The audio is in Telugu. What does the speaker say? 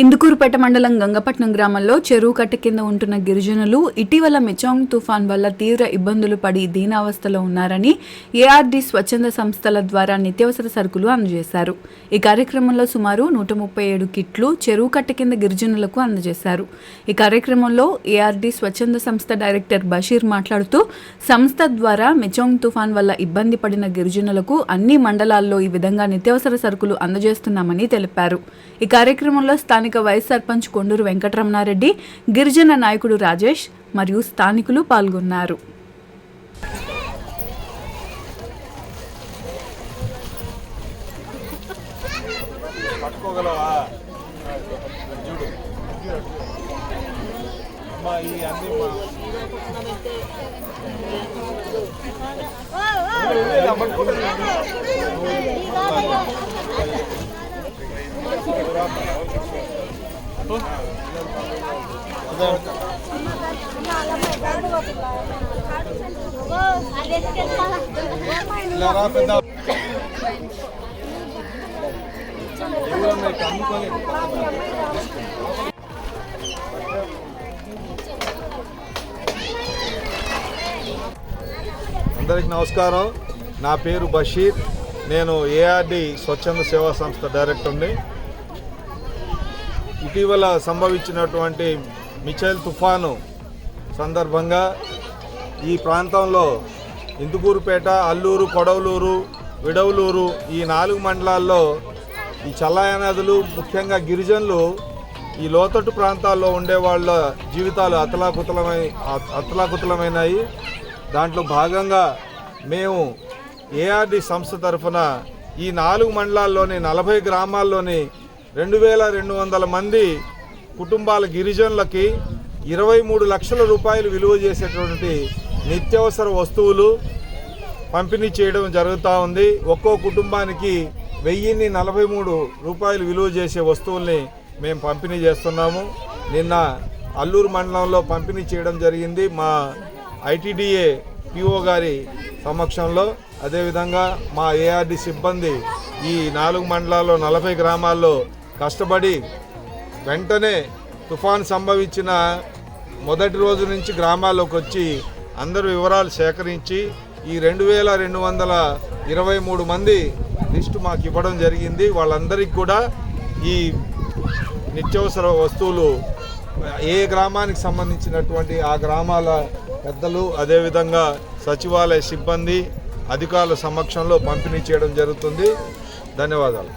ఇందుకూరుపేట మండలం గంగపట్నం గ్రామంలో చెరువు కట్ట కింద ఉంటున్న గిరిజనులు ఇటీవల మిచాంగ్ తుఫాన్ వల్ల తీవ్ర ఇబ్బందులు పడి దీనావస్థలో ఉన్నారని ఏఆర్డి స్వచ్ఛంద సంస్థల ద్వారా నిత్యావసర సరుకులు అందజేశారు. ఈ కార్యక్రమంలో సుమారు నూట ముప్పై ఏడు కిట్లు చెరువు కట్ట కింద గిరిజనులకు అందజేశారు. ఈ కార్యక్రమంలో ఏఆర్డి స్వచ్ఛంద సంస్థ డైరెక్టర్ బషీర్ మాట్లాడుతూ సంస్థ ద్వారా మిచాంగ్ తుఫాన్ వల్ల ఇబ్బంది పడిన గిరిజనులకు అన్ని మండలాల్లో ఈ విధంగా నిత్యావసర సరుకులు అందజేస్తున్నామని తెలిపారు. ఈ కార్యక్రమంలో స్థానిక వైస్ సర్పంచ్ కొండూరు వెంకటరమణారెడ్డి గిరిజన నాయకుడు రాజేష్ మరియు స్థానికులు పాల్గొన్నారు. పట్టుకోగలవా? చూడు అందరికి నమస్కారం. నా పేరు బషీర్. నేను ఏఆర్డి స్వచ్ఛంద సేవా సంస్థ డైరెక్టర్ని. ఇటీవల సంభవించినటువంటి మిచైల్ తుఫాను సందర్భంగా ఈ ప్రాంతంలో ఇందుకూరుపేట అల్లూరు కొడవలూరు విడవలూరు ఈ నాలుగు మండలాల్లో ఈ చల్లాయ నదులు ముఖ్యంగా గిరిజనులు ఈ లోతట్టు ప్రాంతాల్లో ఉండే వాళ్ళ జీవితాలు అతలాకుతలమై అతలాకుతలమైనాయి. దాంట్లో భాగంగా మేము ఏఆర్డి సంస్థ తరఫున ఈ నాలుగు మండలాల్లోని నలభై గ్రామాల్లోని రెండు వేల రెండు వందల మంది కుటుంబాల గిరిజనులకి ఇరవై మూడు లక్షల రూపాయలు విలువ చేసేటువంటి నిత్యావసర వస్తువులు పంపిణీ చేయడం జరుగుతూ ఉంది. ఒక్కో కుటుంబానికి వెయ్యిన్ని నలభై మూడు రూపాయలు విలువ చేసే వస్తువుల్ని మేము పంపిణీ చేస్తున్నాము. నిన్న అల్లూరు మండలంలో పంపిణీ చేయడం జరిగింది మా ఐటీడీఏ పిఓ గారి సమక్షంలో. అదేవిధంగా మా ఏఆర్డి సిబ్బంది ఈ నాలుగు మండలాల్లో నలభై గ్రామాల్లో కష్టపడి వెంటనే తుఫాన్ సంభవించిన మొదటి రోజు నుంచి గ్రామాల్లోకి వచ్చి అందరు వివరాలు సేకరించి ఈ రెండు వేల రెండు వందల ఇరవై మూడు మంది లిస్టు మాకు ఇవ్వడం జరిగింది. వాళ్ళందరికీ కూడా ఈ నిత్యవసర వస్తువులు ఏ గ్రామానికి సంబంధించినటువంటి ఆ గ్రామాల పెద్దలు అదేవిధంగా సచివాలయ సిబ్బంది అధికారుల సమక్షంలో పంపిణీ చేయడం జరుగుతుంది. ధన్యవాదాలు.